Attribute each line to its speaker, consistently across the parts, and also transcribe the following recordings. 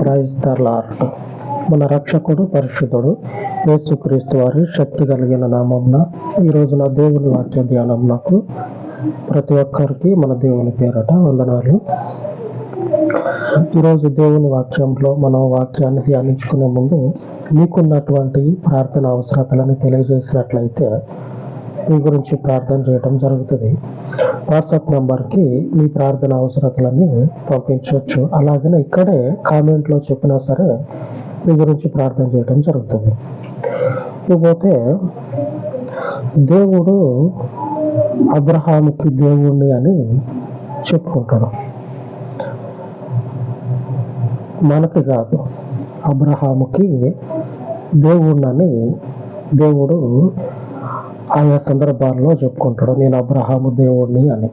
Speaker 1: Praise మన రక్షకుడు పరిశుద్ధుడు యేసుక్రీస్తు వారి శక్తి కలిగిన నామంన ఈ రోజున దేవుని వాక్య ధ్యానం నాకు ప్రతి ఒక్కరికి మన దేవుని పేరట వందనాలు. ఈరోజు దేవుని వాక్యంలో మనం వాక్యాన్ని ధ్యానించుకునే ముందు మీకున్నటువంటి ప్రార్థన అవసరతలను తెలియజేసినట్లయితే మీ గురించి ప్రార్థన చేయటం జరుగుతుంది. వాట్సాప్ నంబర్కి మీ ప్రార్థన అవసరతలని పంపించవచ్చు. అలాగనే ఇక్కడే కామెంట్లో చెప్పినా సరే మీ గురించి ప్రార్థన చేయటం జరుగుతుంది. ఇకపోతే దేవుడు అబ్రహాముకి దేవుణ్ణి అని చెప్పుకుంటాడు. మనకి కాదు అబ్రహాముకి దేవుణ్ణని దేవుడు ఆయా సందర్భాల్లో చెప్పుకుంటాడు నేను అబ్రహాము దేవుడిని అని.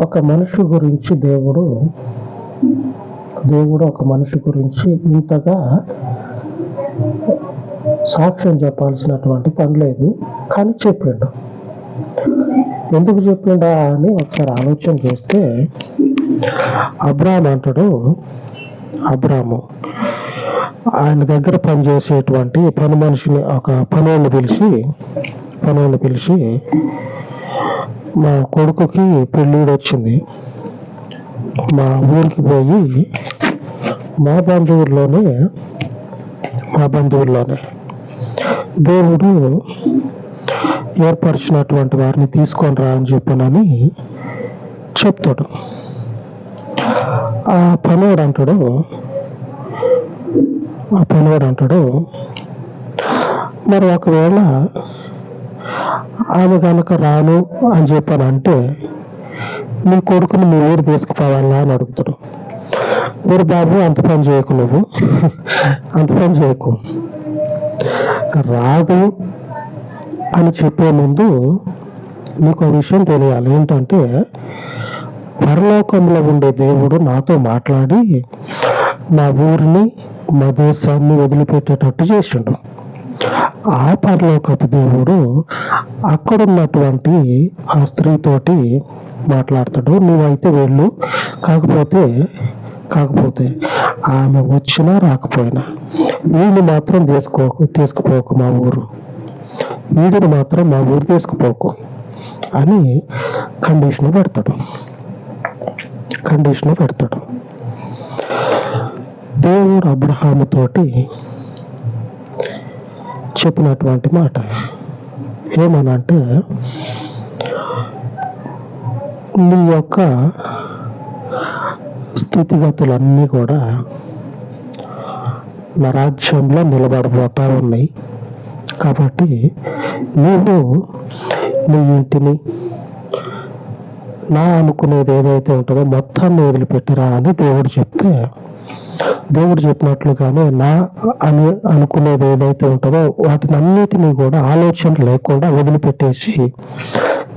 Speaker 1: ఒక మనిషి గురించి దేవుడు దేవుడు ఒక మనిషి గురించి ఇంతగా సాక్ష్యం చెప్పాల్సినటువంటి పని లేదు కానీ చెప్పిండు. ఎందుకు చెప్పిండా అని ఒకసారి ఆలోచన చేస్తే అబ్రామ్ అంటాడు అబ్రాము ఆయన దగ్గర పనిచేసేటువంటి పని మనిషిని ఒక పనులను పిలిచి పనులను పిలిచి మా కొడుకుకి పెళ్ళిడు వచ్చింది. మా ఊరికి పోయి మా బంధువుల్లోనే మా బంధువుల్లోనే దేవుడు ఏర్పరిచినటువంటి వారిని తీసుకొని రా అని చెప్పానని చెప్తాడు. ఆ పనుడు అంటాడు ఆ పనివాడు అంటాడు మరి ఒకవేళ ఆమె కనుక రాను అని చెప్పాను అంటే నీ కొడుకుని మీ ఊరు తీసుకుపోవాలా? అని అడుగుతాడు. మీరు బాబు అంత పని చేయకు నువ్వు. అంత పని చేయకు. రాదు అని చెప్పే ముందు నీకు ఒక విషయం తెలియాలి. ఏంటంటే పరలోకంలో ఉండే దేవుడు నాతో మాట్లాడి నా ఊరిని మా దేశాన్ని వదిలిపెట్టేటట్టు చేసిండు. ఆ పరలోకపు దేవుడు అక్కడున్నటువంటి ఆ స్త్రీతోటి మాట్లాడతాడు నువ్వైతే వెళ్ళు కాకపోతే కాకపోతే ఆమె వచ్చినా రాకపోయినా. వీడిని మాత్రం తీసుకోకు తీసుకుపోకు మా ఊరు. వీడిని మాత్రం మా ఊరు తీసుకుపోకు అని కండిషన్ పెడతాడు. కండిషన్ పెడతాడు. దేవుడు అబ్రహాముతోటి చెప్పినటువంటి మాట. ఏమనంటే నీ యొక్క స్థితిగతులన్నీ కూడా నా రాజ్యంలో నిలబడబోతా ఉన్నాయి. కాబట్టి నువ్వు నీ ఇంటిని నా అనుకునేది ఏదైతే ఉంటుందో మొత్తాన్ని వదిలిపెట్టిరా అని దేవుడు చెప్తే దేవుడు చెప్పినట్లుగానే నా అని అనుకునేది ఏదైతే ఉంటుందో వాటిని అన్నిటినీ కూడా ఆలోచన లేకుండా వదిలిపెట్టేసి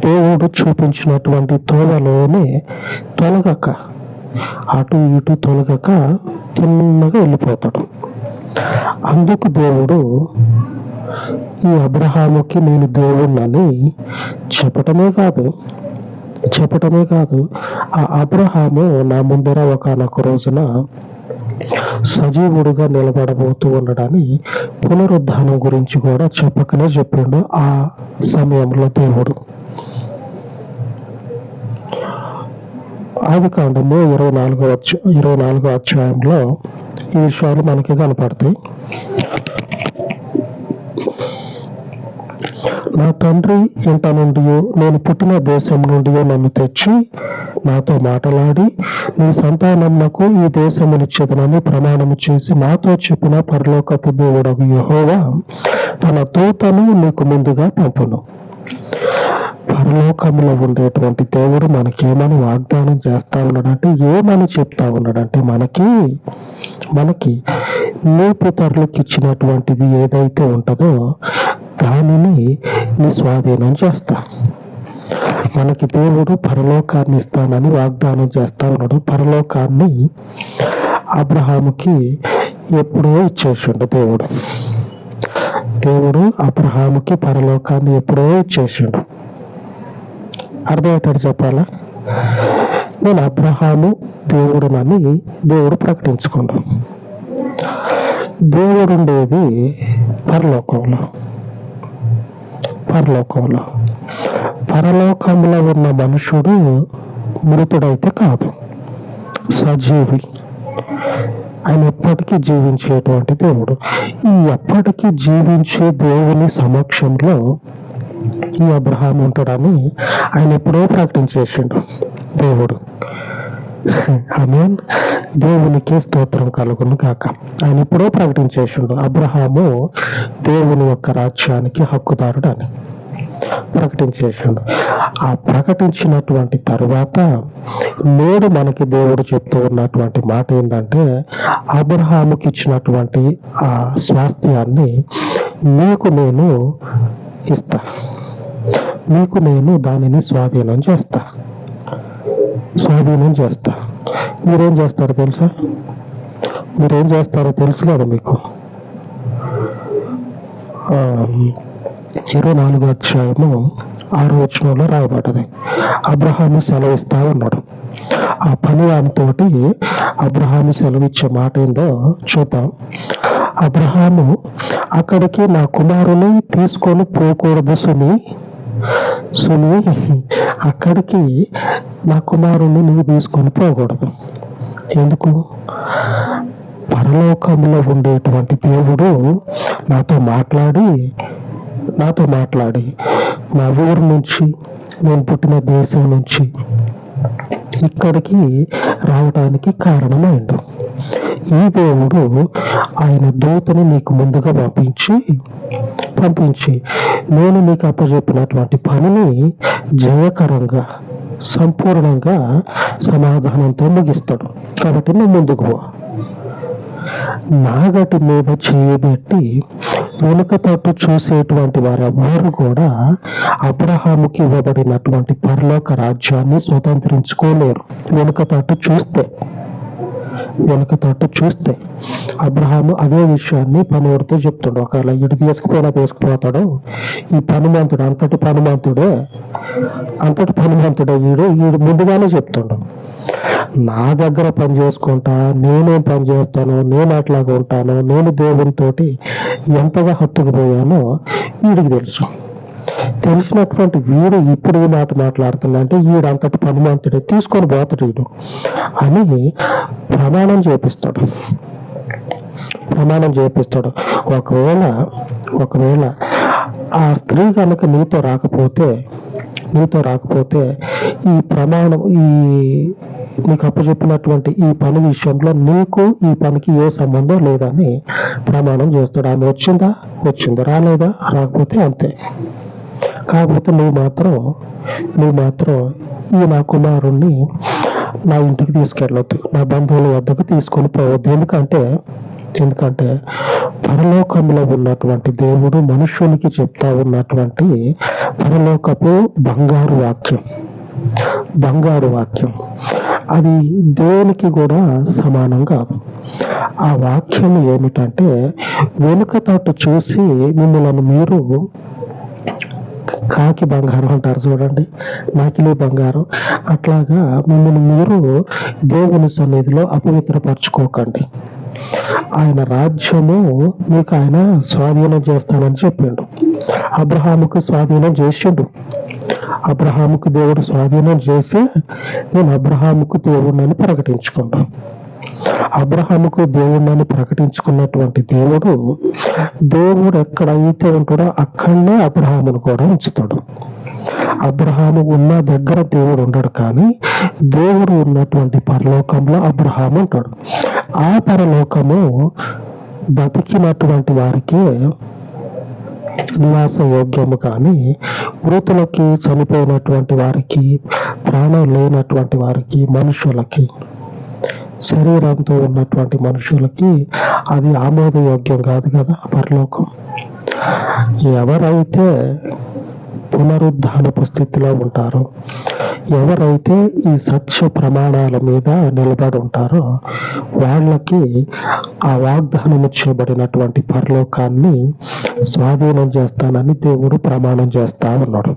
Speaker 1: దేవుడు చూపించినటువంటి తోలలోనే తొలగక అటు ఇటు తొలగక తిన్నగా వెళ్ళిపోతాడు. అందుకు దేవుడు ఈ అబ్రహాముకి నేను దేవుణ్ణని చెప్పటమే కాదు చెప్పటమే కాదు ఆ అబ్రహాము నా ముందర ఒకనొక రోజున సజీవుడుగా నిలబడబోతూ ఉండడాన్ని పునరుద్ధానం గురించి కూడా చెప్పకనే చెప్పిండు ఆ సమయంలో దేవుడు. ఆది కాండము ఇరవై నాలుగో ఇరవై నాలుగో అధ్యాయంలో ఈ విషయాలు మనకి కనపడతాయి. నా తండ్రి ఇంట నుండి నేను పుట్టిన దేశం నుండి నన్ను తెచ్చి నాతో మాట్లాడి నీ సంతానమునకు ఈ దేశమునిచ్చేదనని ప్రమాణము చేసి నాతో చెప్పిన పరలోకపు దేవుడగు యహోవా తన దూతను నీకు ముందుగా పంపును. పరలోకంలో ఉండేటువంటి దేవుడు మనకేమని వాగ్దానం చేస్తా ఉన్నాడంటే ఏమని చెప్తా ఉన్నాడంటే మనకి మనకి నీ పితరులకు ఇచ్చినటువంటిది ఏదైతే ఉంటుందో దానిని నీ స్వాధీనం చేస్తా. మనకి దేవుడు పరలోకాన్ని ఇస్తానని వాగ్దానం చేస్తా ఉన్నాడు. పరలోకాన్ని అబ్రహాముకి ఎప్పుడో ఇచ్చేసిండు దేవుడు. దేవుడు అబ్రహాముకి పరలోకాన్ని ఎప్పుడో ఇచ్చేసిండు. అర్థమవుతాడు చెప్పాలా? నేను అబ్రహాము దేవుడునని దేవుడు ప్రకటించుకోండు. దేవుడు ఉండేది పరలోకంలో. పరలోకంలో. పరలోకంలో ఉన్న మనుషుడు మృతుడైతే కాదు సజీవి. ఆయన ఎప్పటికీ జీవించేటువంటి దేవుడు. ఈ ఎప్పటికీ జీవించే దేవుని సమక్షంలో ఈ అబ్రహాం ఉంటాడని ఆయన ఎప్పుడో ప్రకటించేసిండు దేవుడు. ఆమేన్. దేవునికి స్తోత్రం కలుగును కాక ఆయన ఎప్పుడో ప్రకటించేసిండు అబ్రహాము దేవుని యొక్క రాజ్యానికి హక్కుదారుడు అని ప్రకటించేసిండు ఆ ప్రకటించినటువంటి తరువాత నేడు మనకి దేవుడు చెప్తూ ఉన్నటువంటి మాట ఏంటంటే అబ్రహాముకి ఇచ్చినటువంటి ఆ స్వాస్థ్యాన్ని నీకు నేను ఇస్తా. నీకు నేను దానిని స్వాధీనం చేస్తా. స్వాధీనం చేస్తా. మీరేం చేస్తారో తెలుసా? మీరేం చేస్తారో తెలుసు కదా మీకు? ఆ, ఇరవై నాలుగో అధ్యాయము ఆరో వచనంలో రాయబడ్డది. అబ్రహాము సెలవిస్తా ఉన్నాడు ఆ పని వానితోటి అబ్రహాము సెలవిచ్చే మాట ఏందో చూద్దాం. అబ్రహాము అక్కడికి నా కుమారుని తీసుకొని పోకూడదు సుని. సుని అక్కడికి నా కుమారుని నువ్వు తీసుకొని పోకూడదు. ఎందుకు? పరలోకంలో ఉండేటువంటి దేవుడు నాతో మాట్లాడి నాతో మాట్లాడి. నా ఊరు నుంచి నేను పుట్టిన దేశం నుంచి ఇక్కడికి రావడానికి కారణమైండు ఈ దేవుడు ఆయన దూతని నీకు ముందుగా పంపించి పంపించి నేను నీకు అప్పచెప్పినటువంటి పనిని జయకరంగా సంపూర్ణంగా సమాధానంతో ముగిస్తాడు. కాబట్టి నువ్వు ముందుకు పో. నాగటి మీద చేయబెట్టి వెనుక తట్టు చూసేటువంటి వారెవ్వరూ కూడా అబ్రహాముకి ఇవ్వబడినటువంటి పరలోక రాజ్యాన్ని స్వతంత్రించుకోలేరు. వెనుక తట్టు చూస్తే వెనుక తట్టు చూస్తే అబ్రహాము అదే విషయాన్ని పనివాడితో చెప్తాడు. ఒకవేళ ఇటు తీసుకుపోయినా తీసుకుపోతాడు. ఈ పనిమంతుడు అంతటి పనిమంతుడే అంతటి పనిమంతుడే వీడు వీడు ముందుగానే చెప్తాడు. నా దగ్గర పని చేసుకుంటా నేనేం పని చేస్తాను నేను అట్లాగా ఉంటాను నేను దేవునితోటి ఎంతగా హత్తుకుపోయానో వీడికి తెలుసు. తెలిసినటువంటి వీడు ఇప్పుడు ఈ మాట మాట్లాడుతుందంటే వీడు అంతటి పనిమంతుడే తీసుకొని పోతాడు వీడు అని ప్రమాణం చేపిస్తాడు. ప్రమాణం చేపిస్తాడు. ఒకవేళ ఒకవేళ ఆ స్త్రీ కనుక నీతో రాకపోతే నీతో రాకపోతే ఈ ప్రమాణం ఈ నీకు అప్పచెప్పినటువంటి ఈ పని విషయంలో నీకు ఈ పనికి ఏ సంబంధం లేదని ప్రమాణం చేస్తాడు. ఆమె వచ్చిందా? వచ్చింది? రాలేదా? రాకపోతే అంతే. కాకపోతే నువ్వు మాత్రం నువ్వు మాత్రం ఈ నా కుమారుణ్ణి నా ఇంటికి తీసుకెళ్ళొద్దు. నా బంధువుల వద్దకు తీసుకొని పోవద్దు. ఎందుకంటే ఎందుకంటే పరలోకంలో ఉన్నటువంటి దేవుడు మనుషునికి చెప్తా ఉన్నటువంటి పరలోకపు బంగారు వాక్యం. బంగారు వాక్యం. అది దేవునికి కూడా సమానం కాదు. ఆ వాక్యం ఏమిటంటే వెనుక తోట చూసి మిమ్మల్ని మీరు కాకి బంగారం అంటారు చూడండి నాకిలీ బంగారం. అట్లాగా మిమ్మల్ని మీరు దేవుని సన్నిధిలో అపవిత్రపరచుకోకండి. ఆయన రాజ్యము మీకు ఆయన స్వాధీనం చేస్తానని చెప్పిండు. అబ్రహాముకు స్వాధీనం చేసిండు. అబ్రహాముకు దేవుడు స్వాధీనం చేసి నేను అబ్రహాముకు దేవుడిని ప్రకటించుకున్నాను. అబ్రహాముకు దేవుడిని ప్రకటించుకున్నటువంటి దేవుడు దేవుడు ఎక్కడైతే ఉంటాడో అక్కడనే అబ్రహామును కూడా ఉంచుతాడు. అబ్రహాము ఉన్న దగ్గర దేవుడు ఉండడు కానీ దేవుడు ఉన్నటువంటి పరలోకంలో అబ్రహాము ఉంటాడు. ఆ పరలోకము బతికినటువంటి వారికి నివాస యోగ్యము కానీ మృతులకి చనిపోయినటువంటి వారికి ప్రాణం లేనటువంటి వారికి మనుషులకి శరీరంతో ఉన్నటువంటి మనుషులకి అది ఆమోదయోగ్యం కాదు కదా పరలోకం. ఎవరైతే పునరుద్ధానపు స్థితిలో ఉంటారో ఎవరైతే ఈ సత్య ప్రమాణాల మీద నిలబడి ఉంటారో వాళ్ళకి ఆ వాగ్దానం చేయబడినటువంటి పరలోకాన్ని స్వాధీనం చేస్తానని దేవుడు ప్రమాణం చేస్తా ఉన్నాడు.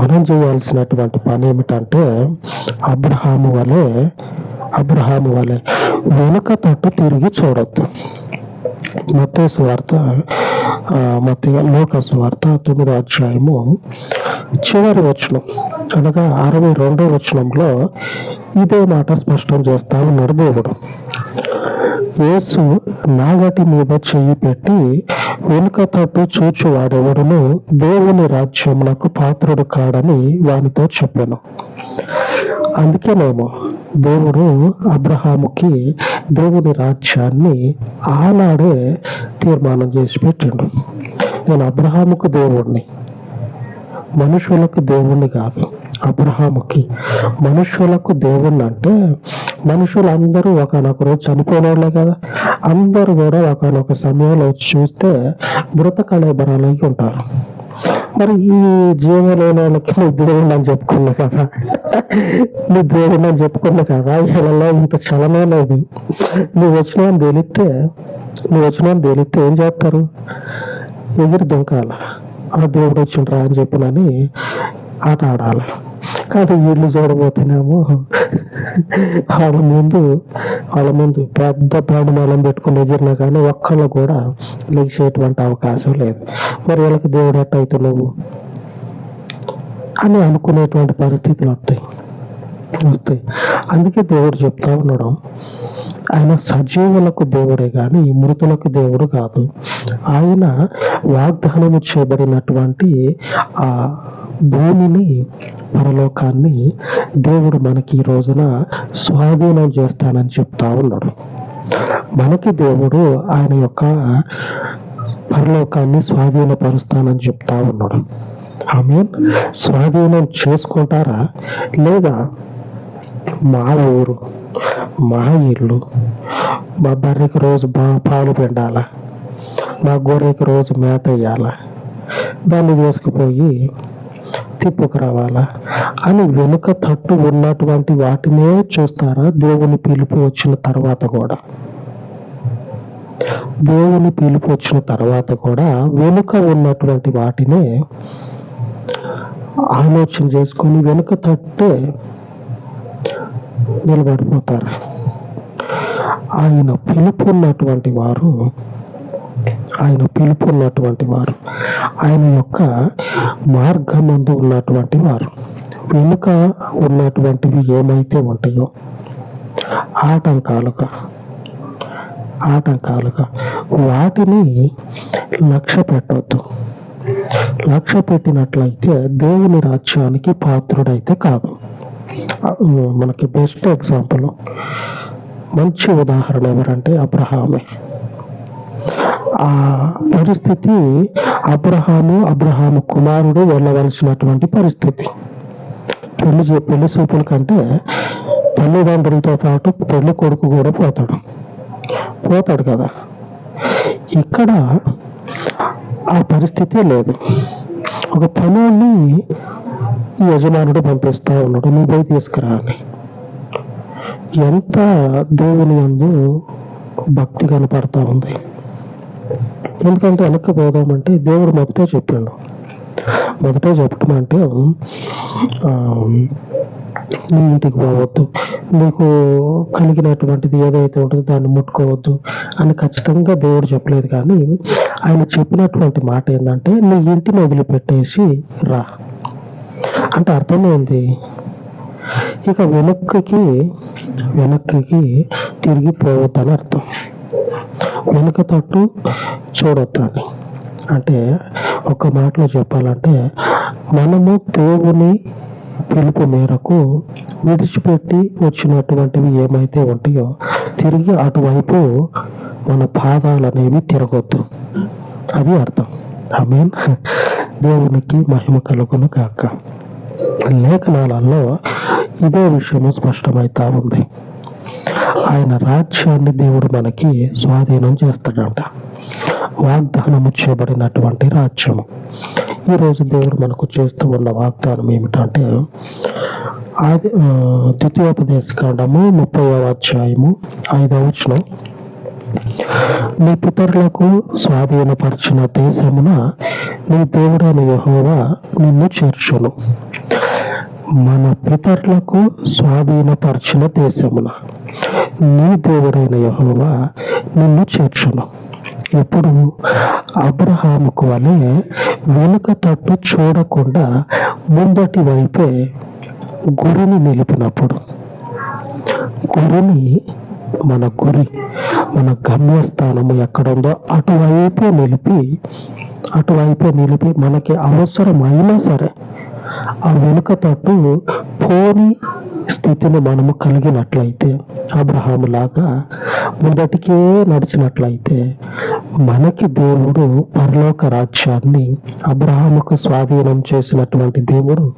Speaker 1: మనం చేయాల్సినటువంటి పని ఏమిటంటే అబ్రహాము వలె అబ్రహాము వలె వెనుక తట్టు తిరిగి చూడొద్దు. మత్తయి వార్త మత లోకసు వార్త తొమ్మిదో అధ్యాయము చివరి వచనం అనగా అరవై రెండో వచనంలో ఇదే మాట స్పష్టం చేస్తా ఉన్నాడు దేవుడు యేసు నాగటి మీద చెయ్యి పెట్టి వెనుక తట్టు చూచువాడెవడును దేవుని రాజ్యమునకు పాత్రుడు కాడని వానితో చెప్పాను అందుకేనేమో దేవుడు అబ్రహాముకి దేవుని రాజ్యాన్ని ఆనాడే తీర్మానం చేసి పెట్టిండు. నేను అబ్రహాముకు దేవుణ్ణి మనుషులకు దేవుణ్ణి కాదు అబ్రహాముకి. మనుషులకు దేవుణ్ణి అంటే మనుషులందరూ ఒకనొక రోజు చనిపోయిన వాళ్ళే కదా. అందరూ కూడా ఒకనొక సమయంలో చూస్తే మృత కళేబరాలై ఉంటారు. మరి ఈ జీవం లేని వాళ్ళకి దేవుడు అని చెప్పుకున్నా కదా. నిద్ర దేవుడు అని చెప్పుకున్నా కదా. వీళ్ళలో ఇంత చలనం లేదు నువ్వు వచ్చిన తెలిస్తే నువ్వు వచ్చిన తెలిస్తే ఏం చేస్తారు? ఎగిరి దొంకాల. ఆ దేవుడు వచ్చిండ్రా అని చెప్పినని ఆట ఆడాలి కానీ వీళ్ళు చూడబోతేనేమో వాళ్ళ ముందు వాళ్ళ ముందు పెద్ద ప్రాణం మేళం పెట్టుకుని ఎగిరినా కానీ ఒక్కళ్ళు కూడా లెగిసేటువంటి అవకాశం లేదు. మరి వీళ్ళకి దేవుడు ఎట్ట అని అనుకునేటువంటి పరిస్థితులు వస్తాయి. వస్తాయి. అందుకే దేవుడు చెప్తా ఉండడం ఆయన సజీవులకు దేవుడే కానీ మృతులకు దేవుడు కాదు. ఆయన వాగ్దానము చేయబడినటువంటి ఆ భూమిని పరలోకాన్ని దేవుడు మనకి ఈ రోజున స్వాధీనం చేస్తానని చెప్తా ఉన్నాడు. మనకి దేవుడు ఆయన యొక్క పరలోకాన్ని స్వాధీనపరుస్తానని చెప్తా ఉన్నాడు. ఆమె స్వాధీనం చేసుకుంటారా? లేదా మా ఊరు మా ఇల్లు మా బర్రెకి రోజు బా పాలు పిండాలా? మా గొర్రెకి రోజు మేత వేయాలా? దాన్ని తీసుకుపోయి తిప్పుకు రావాలా? అని వెనుక తట్టు ఉన్నటువంటి వాటినే చూస్తారా? దేవుని పిలుపు వచ్చిన తర్వాత కూడా. దేవుని పిలుపు వచ్చిన తర్వాత కూడా వెనుక ఉన్నటువంటి వాటినే ఆలోచన చేసుకొని వెనుక తట్టే నిలబడిపోతారు. ఆయన పిలుపు ఉన్నటువంటి వారు ఆయన పిలుపు ఉన్నటువంటి వారు. ఆయన యొక్క మార్గమందు ఉన్నటువంటి వారు. వెనుక ఉన్నటువంటివి ఏమైతే ఉంటాయో ఆటంకాలుగా ఆటంకాలుగా వాటిని లక్ష్య పెట్టవద్దు లక్ష్య పెట్టినట్లయితే దేవుని రాజ్యానికి పాత్రుడైతే కాదు. మనకి బెస్ట్ ఎగ్జాంపుల్ మంచి ఉదాహరణ ఎవరంటే అబ్రహామే. ఆ పరిస్థితి అబ్రహాము అబ్రహాము కుమారుడు వెళ్ళవలసినటువంటి పరిస్థితి. పెళ్ళి చే- పెళ్ళి చూపుల కంటే తల్లిదండ్రులతో పాటు పెళ్ళి కొడుకు కూడా పోతాడు. పోతాడు కదా. ఇక్కడ ఆ పరిస్థితి లేదు. ఒక పనుల్ని యజమానుడు పంపిస్తా ఉన్నాడు. నువ్వు పోయి తీసుకురా అని. ఎంత దేవుని యందు భక్తి కనపడతా ఉంది. ఎందుకంటే వెనక్కి పోదామంటే దేవుడు మొదటే చెప్పాడు. మొదటే చెప్పడం అంటే నీ ఇంటికి పోవద్దు. నీకు కలిగినటువంటిది ఏదైతే ఉంటుందో దాన్ని ముట్టుకోవద్దు అని ఖచ్చితంగా దేవుడు చెప్పలేదు. కానీ ఆయన చెప్పినటువంటి మాట ఏంటంటే నీ ఇంటిని వదిలిపెట్టేసి రా. అంటే అర్థమైంది? ఇక వెనక్కి వెనక్కి తిరిగి పోవద్దని అర్థం. వెనుక తట్టు చూడొద్దని అంటే ఒక మాటలో చెప్పాలంటే మనము దేవుని పిలుపు మేరకు విడిచిపెట్టి వచ్చినటువంటివి ఏమైతే ఉంటాయో తిరిగి అటువైపు మన పాదాలు అనేవి తిరగొద్దు. అది అర్థం. ఐ మీన్ దేవునికి మహిమ కలుగును కాక లేఖనాలలో ఇదే విషయము స్పష్టమైతా ఉంది. ఆయన రాజ్యాన్ని దేవుడు మనకి స్వాధీనం చేస్తాడంట. వాగ్దానము చేయబడినటువంటి రాజ్యము. ఈరోజు దేవుడు మనకు చేస్తూ ఉన్న వాగ్దానం ఏమిటంటే ఆది ద్వితీయోపదేశ కాండము ముప్పై అధ్యాయము ఐదవ వచనం. నీ పితరులకు స్వాధీనపరిచిన దేశమున నీ దేవుడైన యహోవా నిన్ను చేర్చును. మన పితరులకు స్వాధీనపరచిన దేశమున. నీ దేవుడైన యెహోవా నిన్ను చేర్చును. ఇప్పుడు అబ్రహాముకు వలె వెనుక తట్టు చూడకుండా ముందటి వైపే గురిని నిలిపినప్పుడు. గురిని మన గురి మన గమ్యస్థానము ఎక్కడుందో అటువైపే నిలిపి అటువైపే నిలిపి మనకి అవసరమైనా సరే ఆ వెనుక తట్టు పోని స్థితిని మనము కలిగినట్లయితే అబ్రహాములాగా ముందటికే నడిచినట్లయితే మనకి దేవుడు పరలోక రాజ్యాన్ని అబ్రహాముకు స్వాధీనం చేసినటువంటి దేవుడు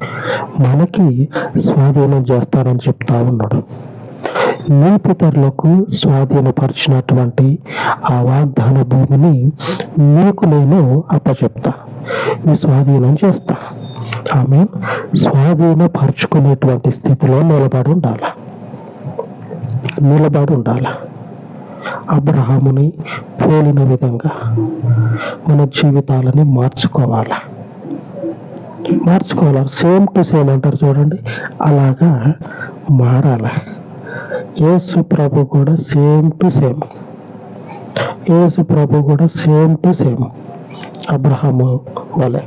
Speaker 1: మనకి స్వాధీనం చేస్తానని చెప్తా ఉన్నాడు. మీ పితరులకు స్వాధీనపరిచినటువంటి ఆ వాగ్దాన భూమిని మీకు నేను అప్పచెప్తా. మీ స్వాధీనం చేస్తా. ఆమె స్వాధీనపరుచుకునేటువంటి స్థితిలో నిలబడి ఉండాలి. నిలబడి ఉండాలి. అబ్రహాముని పోలిన విధంగా మన జీవితాలని మార్చుకోవాలి. మార్చుకోవాలి. సేమ్ టు సేమ్ అంటారు చూడండి. అలాగా మారాలి. యేసు ప్రభు కూడా సేమ్ టు సేమ్. యేసు ప్రభు కూడా సేమ్ టు సేమ్ అబ్రహాము వలె.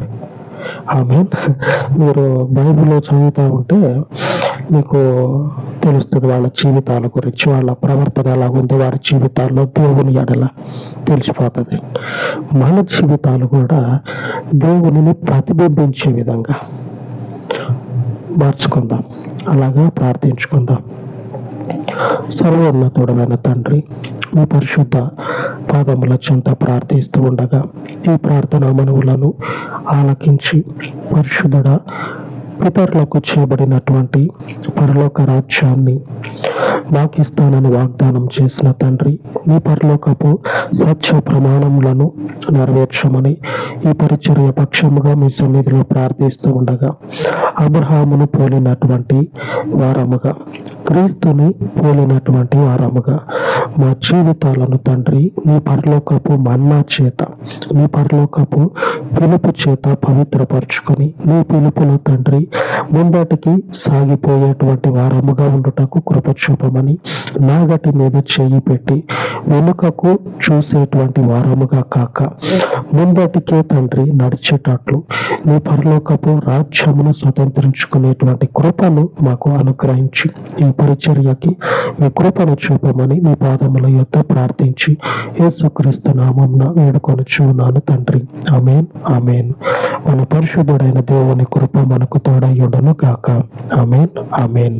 Speaker 1: ఆమె. మీరు బైబిల్లో చదువుతూ ఉంటే మీకు తెలుస్తుంది వాళ్ళ జీవితాల గురించి వాళ్ళ ప్రవర్తన ఎలా ఉంది వారి జీవితాల్లో దేవుని ఎడల తెలిసిపోతుంది. మన జీవితాలు కూడా దేవునిని ప్రతిబింబించే విధంగా మార్చుకుందాం. అలాగా ప్రార్థించుకుందాం. సర్వోన్నతుడమైన తండ్రి మీ పరిశుద్ధ పాదముల చెంత ప్రార్థిస్తూ ఉండగా ఈ ప్రార్థన మనవులను ఆలకించి పరిశుద్ధుడ పితరులకు చేయబడినటువంటి పరలోక రాజ్యాన్ని మాకు ఇస్తానని వాగ్దానం చేసిన తండ్రి మీ పరలోకపు సత్య ప్రమాణములను నెరవేర్చమని ఈ పరిచర్య పక్షముగా మీ సన్నిధిలో ప్రార్థిస్తూ ఉండగా అబ్రహామును పోలినటువంటి వారముగా క్రీస్తుని పోలినటువంటి వారముగా మా జీవితాలను తండ్రి నీ పరలోకపు మన్నా చేత నీ పరలోకపు పిలుపు చేత పవిత్రపరుచుకొని నీ పిలుపులో తండ్రి ముందటికి సాగిపోయేటువంటి వారముగా ఉండుటకు కృప చేద్దామని నాగటి మీద చెయ్యి పెట్టి వెనుకకు చూసేటువంటి వారముగా కాక ముందటికే తండ్రి నడిచేటట్లు నీ పరలోకపు రాజ్యమును స్వతంత్రించుకునేటువంటి కృపను మాకు అనుగ్రహించి ఈ పరిచర్యకి మీ కృపను చూపమని మీ పాదముల యొక్క ప్రార్థించి యేసుక్రీస్తు నామంన వేడుకొని చూన్నాను తండ్రి. అమేన్ అమేన్ మన పరిశుద్ధుడైన దేవుని కృప మనకు తోడయ్యుండను గాక. Amen amen.